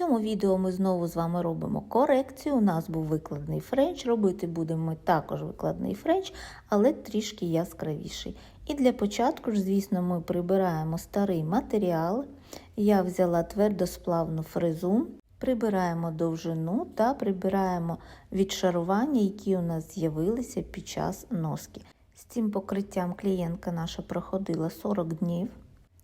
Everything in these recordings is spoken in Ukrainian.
цьому відео ми знову з вами робимо корекцію. У нас був викладний френч. Робити будемо ми також викладний френч, але трішки яскравіший. І для початку ж, звісно, ми прибираємо старий матеріал. Я взяла твердосплавну фрезу, прибираємо довжину та прибираємо відшарування, які у нас з'явилися під час носки. З цим покриттям клієнтка наша проходила 40 днів.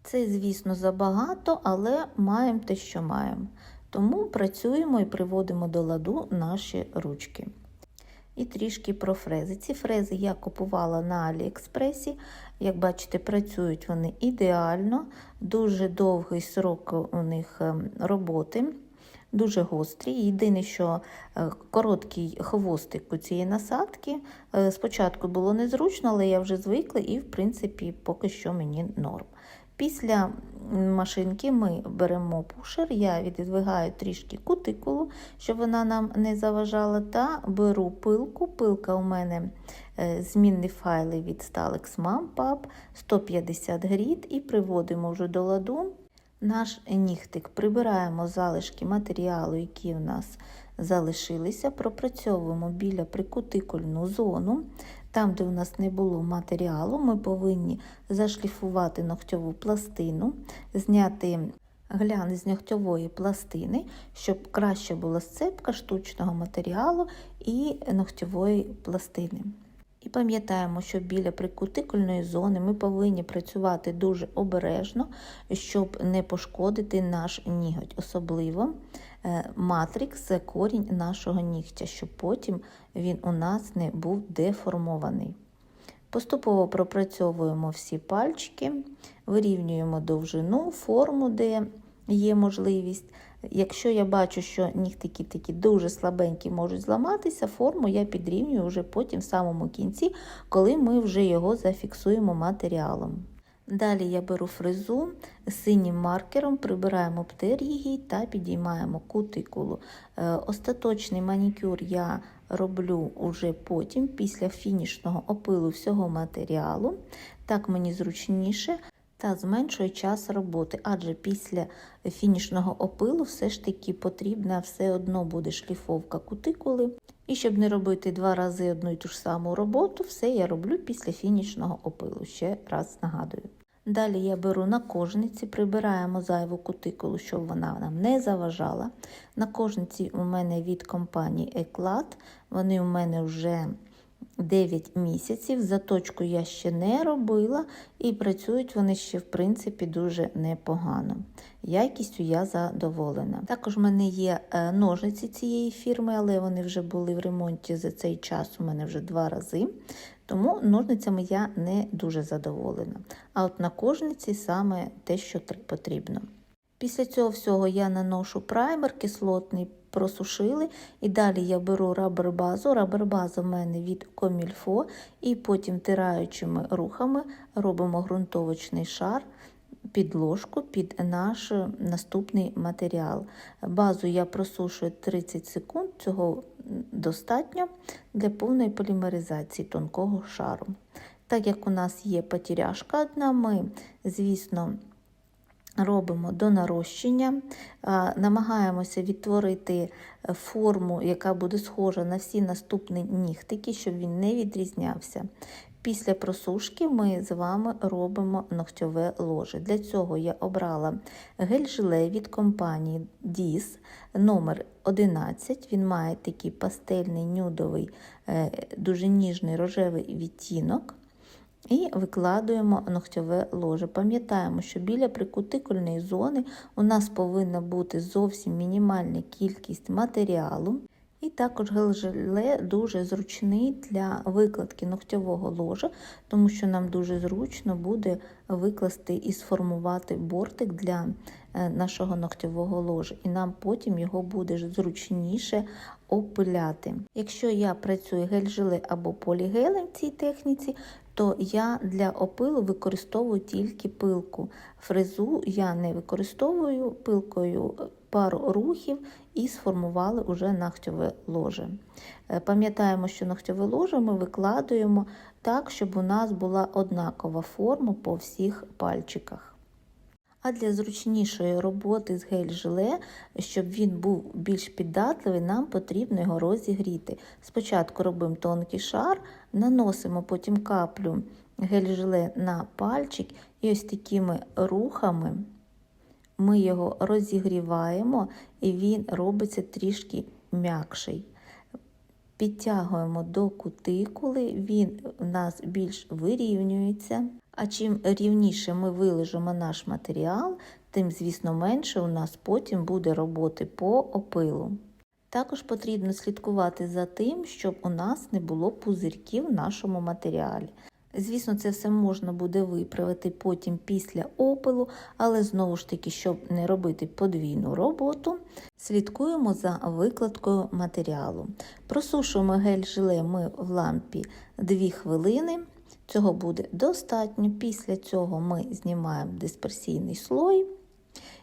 Це, звісно, забагато, але маємо те, що маємо. Тому працюємо і приводимо до ладу наші ручки. І трішки про фрези. Ці фрези я купувала на Аліекспресі. Як бачите, працюють вони ідеально, дуже довгий срок у них роботи, дуже гострі. Єдине, що короткий хвостик у цієї насадки. Спочатку було незручно, але я вже звикла і, в принципі, поки що мені норм. Після машинки ми беремо пушер, я віддвигаю трішки кутикулу, щоб вона нам не заважала, та беру пилку. Пилка у мене змінні файли від Stalex MamPub 150 гріт і приводимо вже до ладу наш нігтик. Прибираємо залишки матеріалу, які у нас залишилися, пропрацьовуємо біля прикутикульну зону. Там, де у нас не було матеріалу, ми повинні зашліфувати ногтьову пластину, зняти глян з ногтьової пластини, щоб краще була сцепка штучного матеріалу і ногтьової пластини. І пам'ятаємо, що біля прикутикульної зони ми повинні працювати дуже обережно, щоб не пошкодити наш ніготь, особливо матрикс це корінь нашого нігтя, щоб потім він у нас не був деформований. Поступово пропрацьовуємо всі пальчики, вирівнюємо довжину, форму, де є можливість. Якщо я бачу, що нігтики такі дуже слабенькі можуть зламатися, форму я підрівнюю вже потім в самому кінці, коли ми вже його зафіксуємо матеріалом. Далі я беру фрезу синім маркером, прибираємо птерігій та підіймаємо кутикулу. Остаточний манікюр я роблю уже потім, після фінішного опилу всього матеріалу. Так мені зручніше та зменшує час роботи, адже після фінішного опилу все ж таки потрібна все одно буде шліфовка кутикули. І щоб не робити два рази одну і ту ж саму роботу, все я роблю після фінішного опилу. Ще раз нагадую. Далі я беру на кожниці, прибираємо зайву кутикулу, щоб вона нам не заважала. На кожниці у мене від компанії Еклад, вони у мене вже 9 місяців. Заточку я ще не робила, і працюють вони ще, в принципі, дуже непогано. Якістю я задоволена. Також в мене є ножиці цієї фірми, але вони вже були в ремонті за цей час у мене вже два рази. Тому ножницями я не дуже задоволена. А от на кожниці саме те, що потрібно. Після цього всього я наношу праймер кислотний, просушили, і далі я беру рабер-базу. В мене від Комільфо, і потім тираючими рухами робимо ґрунтовочний шар. Підложку під наш наступний матеріал. Базу я просушую 30 секунд, цього достатньо для повної полімеризації тонкого шару. Так як у нас є потіряшка одна, ми, звісно, робимо до нарощення, намагаємося відтворити форму, яка буде схожа на всі наступні нігтики, щоб він не відрізнявся. Після просушки ми з вами робимо ногтьове ложе. Для цього я обрала гель-жиле від компанії DIS номер 11 Він має такий пастельний нюдовий, дуже ніжний рожевий відтінок. І викладуємо ногтьове ложе. Пам'ятаємо, що біля прикутикульної зони у нас повинна бути зовсім мінімальна кількість матеріалу. І також гель-желе дуже зручний для викладки ногтьового ложа, тому що нам дуже зручно буде викласти і сформувати бортик для нашого ногтьового ложа, і нам потім його буде зручніше опиляти. Якщо я працюю гель-желе або полігелем в цій техніці, то я для опилу використовую тільки пилку. Фрезу я не використовую пилкою пару рухів і сформували уже ногтьове ложе. Пам'ятаємо, що ногтьове ложе ми викладуємо так, щоб у нас була однакова форма по всіх пальчиках. А для зручнішої роботи з гель-желе, щоб він був більш піддатливий, нам потрібно його розігріти. Спочатку робимо тонкий шар, наносимо потім каплю гель-желе на пальчик і ось такими рухами ми його розігріваємо і він робиться трішки м'якший. Підтягуємо до кутикули, він у нас більш вирівнюється. А чим рівніше ми вилежимо наш матеріал, тим, звісно, менше у нас потім буде роботи по опилу. Також потрібно слідкувати за тим, щоб у нас не було пузирьків в нашому матеріалі. Звісно, це все можна буде виправити потім після опилу, але знову ж таки, щоб не робити подвійну роботу, слідкуємо за викладкою матеріалу. Просушуємо гель-желе ми в лампі 2 хвилини. Цього буде достатньо. Після цього ми знімаємо дисперсійний слой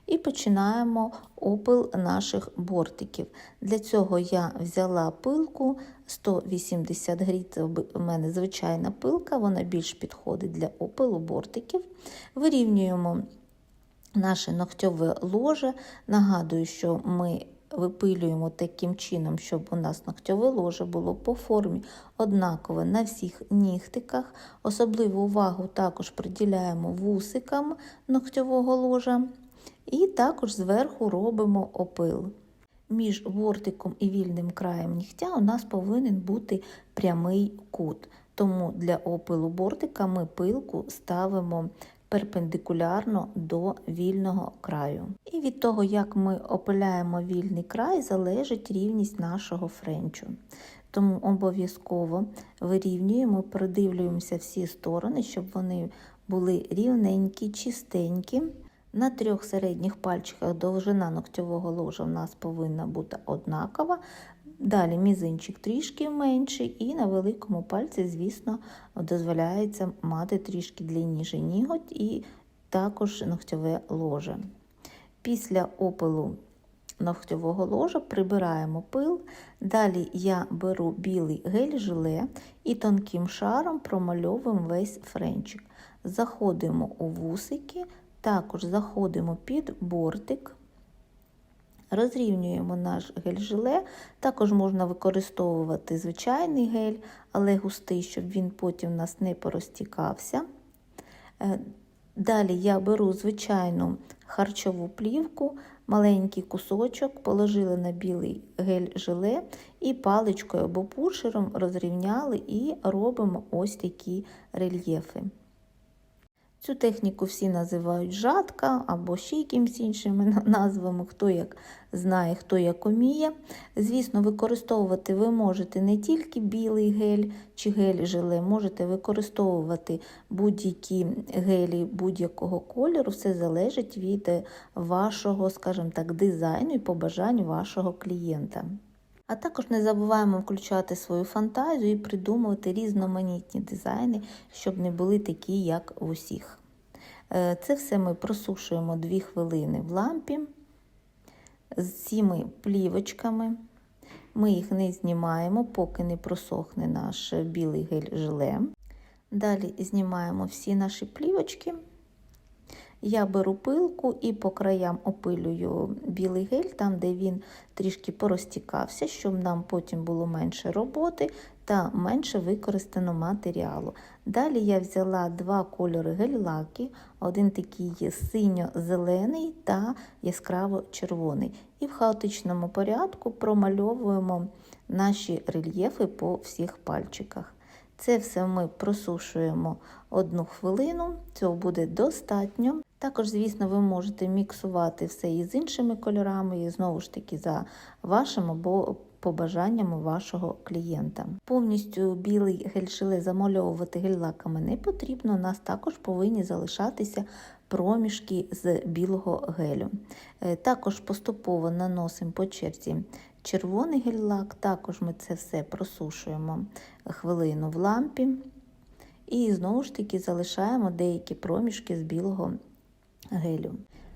і починаємо опил наших бортиків. Для цього я взяла пилку 180 грі, це у мене звичайна пилка, вона більш підходить для опилу бортиків. Вирівнюємо наше ногтьове ложе. Нагадую, що ми випилюємо таким чином, щоб у нас ногтьове ложе було по формі однакове на всіх нігтиках. Особливу увагу також приділяємо вусикам ногтьового ложа. І також зверху робимо опил. Між бортиком і вільним краєм нігтя у нас повинен бути прямий кут. Тому для опилу бортика ми пилку ставимо перпендикулярно до вільного краю. І від того, як ми опиляємо вільний край, залежить рівність нашого френчу. Тому обов'язково вирівнюємо, продивлюємося всі сторони, щоб вони були рівненькі, чистенькі. На трьох середніх пальчиках довжина ногтьового ложа у нас повинна бути однакова. Далі мізинчик трішки менший, і на великому пальці, звісно, дозволяється мати трішки длинніший ніготь і також ногтьове ложе. Після опилу ногтьового ложа прибираємо пил. Далі я беру білий гель-желе і тонким шаром промальовуємо весь френчик. Заходимо у вусики. Також заходимо під бортик, розрівнюємо наш гель-желе. Також можна використовувати звичайний гель, але густий, щоб він потім у нас не порозтікався. Далі я беру звичайну харчову плівку, маленький кусочок, положила на білий гель-желе і паличкою або пушером розрівняли і робимо ось такі рельєфи. Цю техніку всі називають жатка або ще якимось іншими назвами, хто як знає, хто як уміє. Звісно, використовувати ви можете не тільки білий гель чи гель-желе, можете використовувати будь-які гелі будь-якого кольору, все залежить від вашого, скажімо так, дизайну і побажань вашого клієнта. А також не забуваємо включати свою фантазію і придумувати різноманітні дизайни, щоб не були такі, як в усіх. Це все ми просушуємо 2 хвилини в лампі з цими плівочками. Ми їх не знімаємо, поки не просохне наш білий гель-желе. Далі знімаємо всі наші плівочки. Я беру пилку і по краям опилюю білий гель, там, де він трішки порозтікався, щоб нам потім було менше роботи та менше використано матеріалу. Далі я взяла два кольори гель-лаки, один такий синьо-зелений та яскраво-червоний. І в хаотичному порядку промальовуємо наші рельєфи по всіх пальчиках. Це все ми просушуємо одну хвилину, цього буде достатньо. Також, звісно, ви можете міксувати все із іншими кольорами, і знову ж таки за вашим або побажаннями вашого клієнта. Повністю білий гель-желе замальовувати гель-лаками не потрібно, у нас також повинні залишатися проміжки з білого гелю. Е, також поступово наносимо по черзі червоний гель-лак, також ми це все просушуємо хвилину в лампі. І знову ж таки залишаємо деякі проміжки з білого гелю.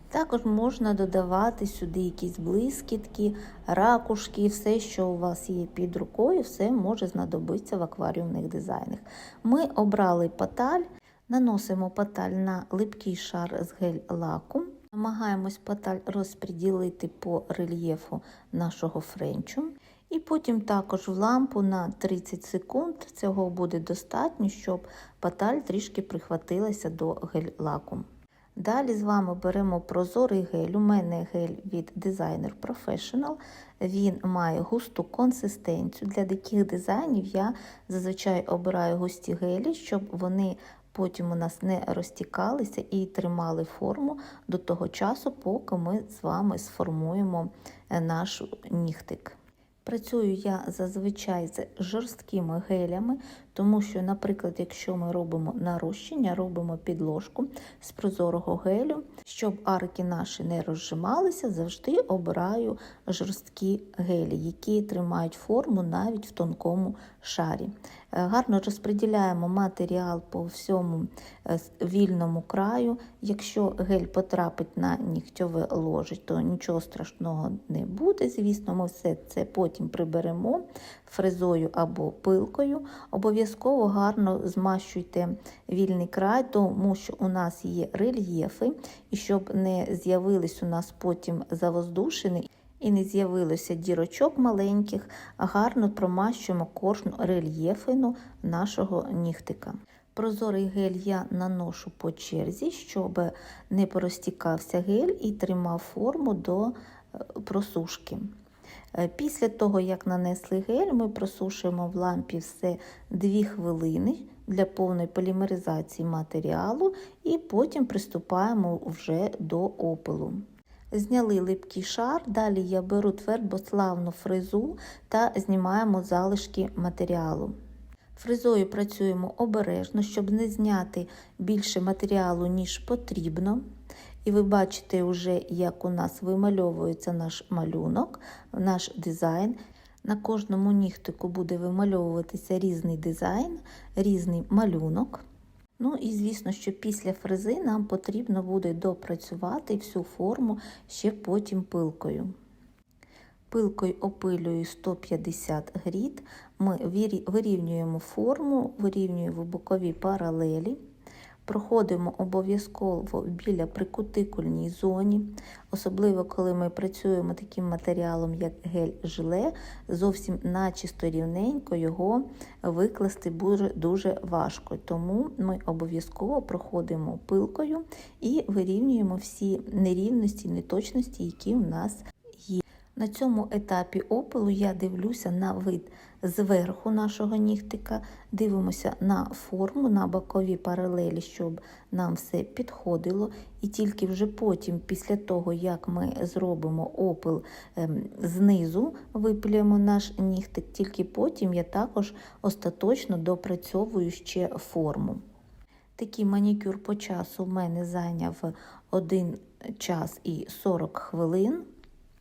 Також можна додавати сюди якісь блискітки, ракушки, все, що у вас є під рукою, все може знадобитися в акваріумних дизайнах. Ми обрали паталь, наносимо паталь на липкий шар з гель-лаку. Намагаємось паталь розподілити по рельєфу нашого френчу. І потім також в лампу на 30 секунд. Цього буде достатньо, щоб паталь трішки прихватилася до гель-лаку. Далі з вами беремо прозорий гель. У мене гель від Designer Professional. Він має густу консистенцію. Для таких дизайнів я зазвичай обираю густі гелі, щоб вони потім у нас не розтікалися і тримали форму до того часу, поки ми з вами сформуємо наш нігтик. Працюю я зазвичай з жорсткими гелями, тому що, наприклад, якщо ми робимо нарощення, робимо підложку з прозорого гелю, щоб арки наші не розжималися, завжди обираю жорсткі гелі, які тримають форму навіть в тонкому шарі. Гарно розподіляємо матеріал по всьому вільному краю. Якщо гель потрапить на нігтьове ложе, то нічого страшного не буде. Звісно, ми все це потім приберемо фрезою або пилкою. Обов'язково гарно змащуйте вільний край, тому що у нас є рельєфи, і щоб не з'явились у нас потім завоздушини. І не з'явилося дірочок маленьких, гарно промащуємо кожну рельєфину нашого нігтика. Прозорий гель я наношу по черзі, щоб не порозтікався гель і тримав форму до просушки. Після того, як нанесли гель, ми просушуємо в лампі все 2 хвилини для повної полімеризації матеріалу, і потім приступаємо вже до опилу. Зняли липкий шар, далі я беру твердославну фрезу та знімаємо залишки матеріалу. Фрезою працюємо обережно, щоб не зняти більше матеріалу, ніж потрібно. І ви бачите, вже, як у нас вимальовується наш малюнок, наш дизайн. На кожному нігтику буде вимальовуватися різний дизайн, різний малюнок. Ну і звісно, що після фрези нам потрібно буде допрацювати всю форму ще потім пилкою. Пилкою опилюю 150 грід, ми вирівнюємо форму, вирівнюємо бокові паралелі. Проходимо обов'язково біля прикутикульній зоні, особливо коли ми працюємо таким матеріалом, як гель-жиле, зовсім начисто рівненько його викласти буде дуже важко. Тому ми обов'язково проходимо пилкою і вирівнюємо всі нерівності, неточності, які у нас. На цьому етапі опилу я дивлюся на вид зверху нашого нігтика, дивимося на форму, на бокові паралелі, щоб нам все підходило. І тільки вже потім, після того, як ми зробимо опил ем, знизу, випилюємо наш нігтик, тільки потім я також остаточно допрацьовую ще форму. Такий манікюр по часу в мене зайняв 1 час і 40 хвилин.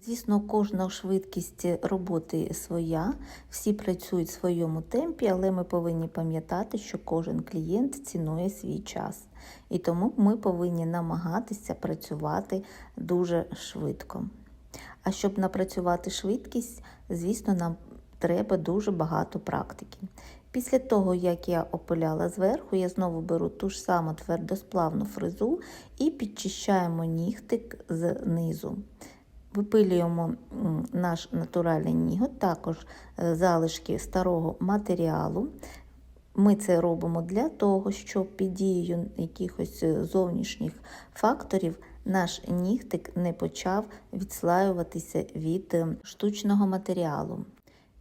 Звісно, кожна швидкість роботи своя, всі працюють в своєму темпі, але ми повинні пам'ятати, що кожен клієнт цінує свій час. І тому ми повинні намагатися працювати дуже швидко. А щоб напрацювати швидкість, звісно, нам треба дуже багато практики. Після того, як я опиляла зверху, я знову беру ту ж саму твердосплавну фрезу і підчищаємо нігтик знизу. Випилюємо наш натуральний ніготь, також е, залишки старого матеріалу. Ми це робимо для того, щоб під дією якихось е, зовнішніх факторів наш нігтик не почав відслаюватися від е, штучного матеріалу.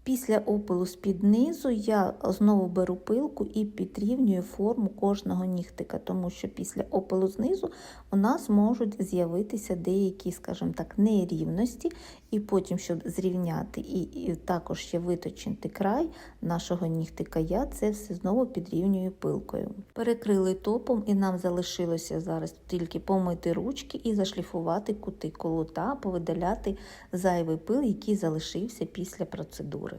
Після опилу з-під низу я знову беру пилку і підрівнюю форму кожного нігтика, тому що після опилу знизу у нас можуть з'явитися деякі, скажімо так, нерівності, і потім, щоб зрівняти і, і також ще виточити край нашого нігтика, я це все знову підрівнюю пилкою. Перекрили топом, і нам залишилося зараз тільки помити ручки і зашліфувати кутикулу та повидаляти зайвий пил, який залишився після процедури.